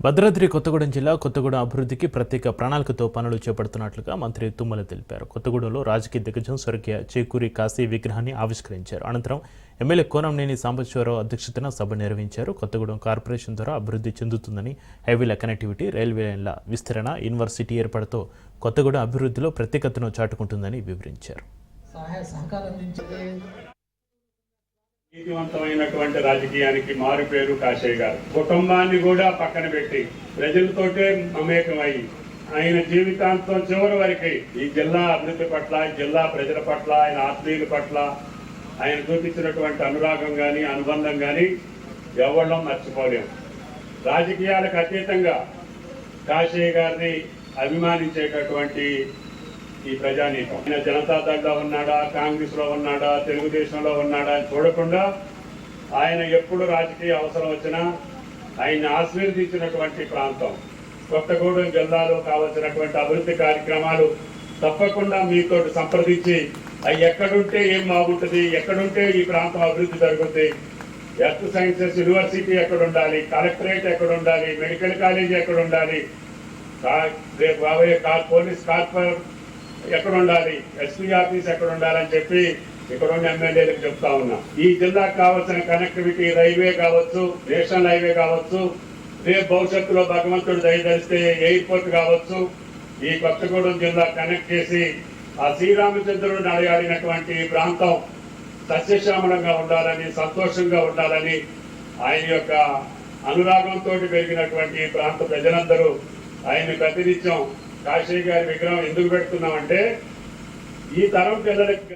భద్రాద్రి కొత్తగూడెం జిల్లా కొత్తగూడెం అభివృద్ధికి ప్రత్యేక ప్రణాళికతో పనులు చేపడుతున్నట్లుగా మంత్రి తుమ్మల తెలిపారు. కొత్తగూడెంలో రాజకీయ దిగ్గజం స్వర్గీయ చేకూరి కాశీ విగ్రహాన్ని ఆవిష్కరించారు. అనంతరం ఎమ్మెల్యే కోనంనేని సాంబశివరావు అధ్యక్షతన సభ నిర్వహించారు. కొత్తగూడెం కార్పొరేషన్ ద్వారా అభివృద్ధి చెందుతుందని హైవేల కనెక్టివిటీ రైల్వే లైన్ల విస్తరణ యూనివర్సిటీ ఏర్పాటుతో కొత్తగూడెం అభివృద్ధిలో ప్రత్యేకతను చాటుకుంటుందని వివరించారు. సహాయ సహకారం నీతివంతమైనటువంటి రాజకీయానికి మారు పేరు కాశయ్య గారు. కుటుంబాన్ని కూడా పక్కన పెట్టి ప్రజలతోటే మమేకమై ఆయన జీవితాంతం చివరి వరకు ఈ జిల్లా అభివృద్ధి పట్ల ఈ జిల్లా ప్రజల పట్ల ఆయన ఆత్మీయుల పట్ల ఆయన చూపించినటువంటి అనురాగం కానీ అనుబంధం కానీ ఎవళ్ళం మర్చిపోలేం. రాజకీయాలకు అతీతంగా కాశయ్య గారిని అభిమానించేటటువంటి ఈ ప్రజానీకం. ఆయన జనతా ఉన్నాడా కాంగ్రెస్లో ఉన్నాడా తెలుగుదేశంలో ఉన్నాడా అని చూడకుండా ఆయన ఎప్పుడు రాజకీయ అవసరం వచ్చినా ఆయన్ని ఆశీర్వదించినటువంటి ప్రాంతం కొత్తగూడెం జిల్లాలో కావలసినటువంటి అభివృద్ధి కార్యక్రమాలు తప్పకుండా మీతో సంప్రదించి అవి ఎక్కడుంటే ఏం బాగుంటుంది ఎక్కడుంటే ఈ ప్రాంతం అభివృద్ధి జరుగుతుంది ఎర్త్ సైన్సెస్ యూనివర్సిటీ ఎక్కడ ఉండాలి కలెక్టరేట్ ఎక్కడ ఉండాలి మెడికల్ కాలేజ్ ఎక్కడ ఉండాలి రేపు పోలీస్ కార్పొరేట్ ఎక్కడ ఉండాలి ఎస్పీ ఆఫీస్ ఎక్కడ ఉండాలని చెప్పి ఇక్కడ ఉన్న ఎమ్మెల్యేలకు చెప్తా ఉన్నా. ఈ జిల్లాకు కావాల్సిన కనెక్టివిటీ రైల్వే కావచ్చు నేషనల్ హైవే కావచ్చు రేపు భవిష్యత్తులో భగవంతుడు దయదలిస్తే ఎయిర్పోర్ట్ కావచ్చు ఈ కొత్తగూడెం జిల్లా కనెక్ట్ చేసి ఆ శ్రీరామచంద్రుడు నడయాడినటువంటి ఈ ప్రాంతం సస్యశ్యామలంగా ఉండాలని సంతోషంగా ఉండాలని ఆయన యొక్క అనురాగంతో పెరిగినటువంటి ప్రాంత ప్రజలందరూ ఆయన ప్రతినిత్యం కాశీ గారి విగ్రహం ఎందుకు పెడుతున్నామంటే ఈ తరం పిల్లలకి